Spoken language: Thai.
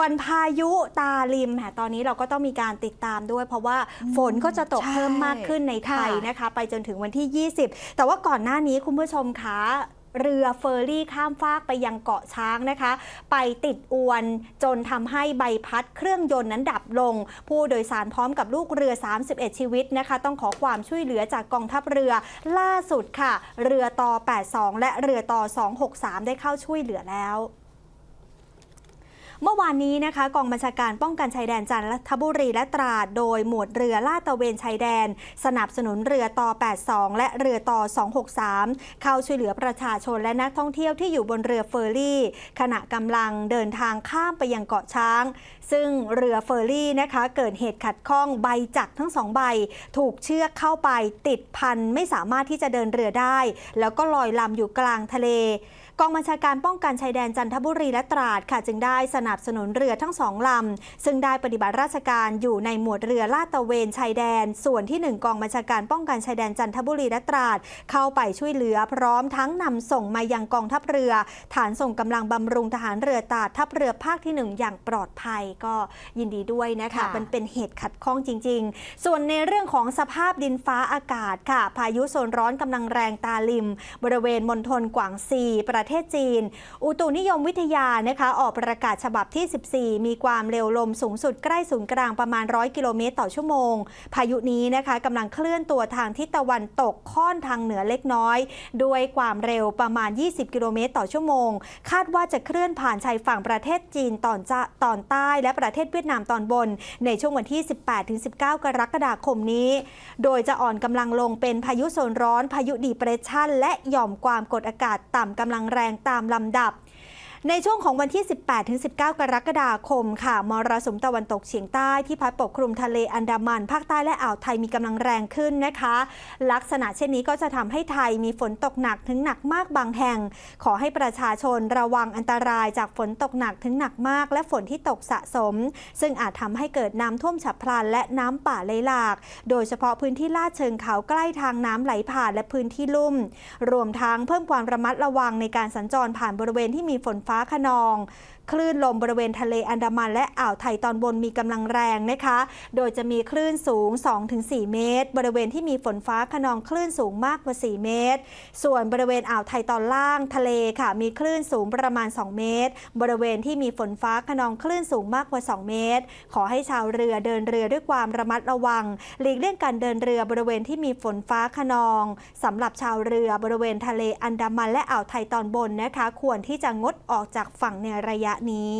วนพายุตาลิมแหมตอนนี้เราก็ต้องมีการติดตามด้วย เพราะว่าฝนก็จะตกใช่เพิ่มมากขึ้นในไทยค่ะนะคะ ไปจนถึงวันที่ 20 แต่ว่าก่อนหน้านี้คุณผู้ชมคะเรือเฟอร์รี่ข้ามฟากไปยังเกาะช้างนะคะ ไปติดอวนจนทำให้ใบพัดเครื่องยนต์นั้นดับลง ผู้โดยสารพร้อมกับลูกเรือ 31 ชีวิตนะคะ ต้องขอความช่วยเหลือจากกองทัพเรือล่าสุดค่ะ เรือต่อ 82 และเรือต่อ 263 ได้เข้าช่วยเหลือแล้ว เมื่อวานนี้นะคะ กองบัญชาการป้องกันชายแดนจันทบุรีและตราดโดยหมวดเรือลาดตระเวนชายแดน สนับสนุนเรือต่อ 82 และเรือต่อ 263 เข้าช่วยเหลือประชาชนและนักท่องเที่ยวที่อยู่บนเรือเฟอร์รี่ ขณะกำลังเดินทางข้ามไปยังเกาะช้าง ซึ่งเรือเฟอร์รี่นะคะเกิดเหตุขัดข้องใบจักรทั้งสองใบ ถูกเชือกเข้าไปติดพันไม่สามารถที่จะเดินเรือได้ แล้วก็ลอยลำอยู่กลางทะเล กองบัญชาการป้องกันชายแดนจันทบุรีและตราดค่ะ จึงได้สนับสนุนเรือทั้งสองลำ ซึ่งได้ปฏิบัติราชการอยู่ในหมวดเรือลาดตระเวนชายแดน ส่วนที่ 1 กองบัญชาการป้องกันชายแดนจันทบุรีและตราด เข้าไปช่วยเหลือพร้อมทั้งนำส่งมายังกองทัพเรือ ฐานส่งกำลังบำรุงทหารเรือตราดทัพเรือภาคที่ 1 อย่างปลอดภัยก็ยินดีด้วยนะคะค่ะมันเป็นเหตุขัดข้องจริง ๆ ส่วนในเรื่องของสภาพดินฟ้าอากาศค่ะ พายุโซนร้อนกำลังแรงตาลิม บริเวณมณฑลกวางซีประเทศจีน อุตุนิยมวิทยานะคะออกประกาศฉบับที่ 14 มีความเร็วลมสูงสุดใกล้ศูนย์กลางประมาณ 100 กิโลเมตรต่อชั่วโมง พายุนี้นะคะกำลังเคลื่อนตัวทางทิศตะวันตกค่อนทางเหนือเล็กน้อย ด้วยความเร็วประมาณ 20 กิโลเมตรต่อชั่วโมง คาดว่าจะเคลื่อนผ่านชายฝั่งประเทศจีนตอนจะตอนใต้และประเทศเวียดนามตอนบน ในช่วงวันที่ 18-19 กรกฎาคมนี้ โดยจะอ่อนกำลังลงเป็นพายุโซนร้อน พายุดีเปรสชันและหย่อมความกดอากาศต่ำกำลังแรงตามลำดับ ในช่วงของวันที่ 18-19 กรกฎาคมค่ะ มรสุมตะวันตกเฉียงใต้ที่พัดปกคลุมทะเลอันดามัน ภาคใต้และอ่าวไทยมีกำลังแรงขึ้นนะคะ ลักษณะเช่นนี้ก็จะทำให้ไทยมีฝนตกหนักถึงหนักมากบางแห่ง ขอให้ประชาชนระวังอันตรายจากฝนตกหนักถึงหนักมาก และฝนที่ตกสะสม ซึ่งอาจทำให้เกิดน้ำท่วมฉับพลัน และน้ำป่าไหลหลาก โดยเฉพาะพื้นที่ลาดเชิงเขาใกล้ทางน้ำไหลผ่านและพื้นที่ลุ่ม รวมทั้งเพิ่มความระมัดระวังในการสัญจรผ่านบริเวณที่มีฝนฟ้าขนอง คลื่นลมบริเวณทะเลอันดามันและอ่าวไทยตอนบนมีกำลังแรงนะคะ โดยจะมีคลื่นสูง 2-4 เมตร บริเวณที่มีฝนฟ้าขนองคลื่นสูงมากกว่า 4 เมตร ส่วนบริเวณอ่าวไทยตอนล่างทะเลค่ะ มีคลื่นสูงประมาณ 2 เมตร บริเวณที่มีฝนฟ้าขนองคลื่นสูงมากกว่า 2 เมตร ขอให้ชาวเรือเดินเรือด้วยความระมัดระวัง หลีกเลี่ยงการเดินเรือบริเวณที่มีฝนฟ้าขนองสำหรับชาวเรือบริเวณทะเลอันดามันและอ่าวไทยตอนบนนะคะ ควรที่จะงดออกออกจากฝั่งในระยะนี้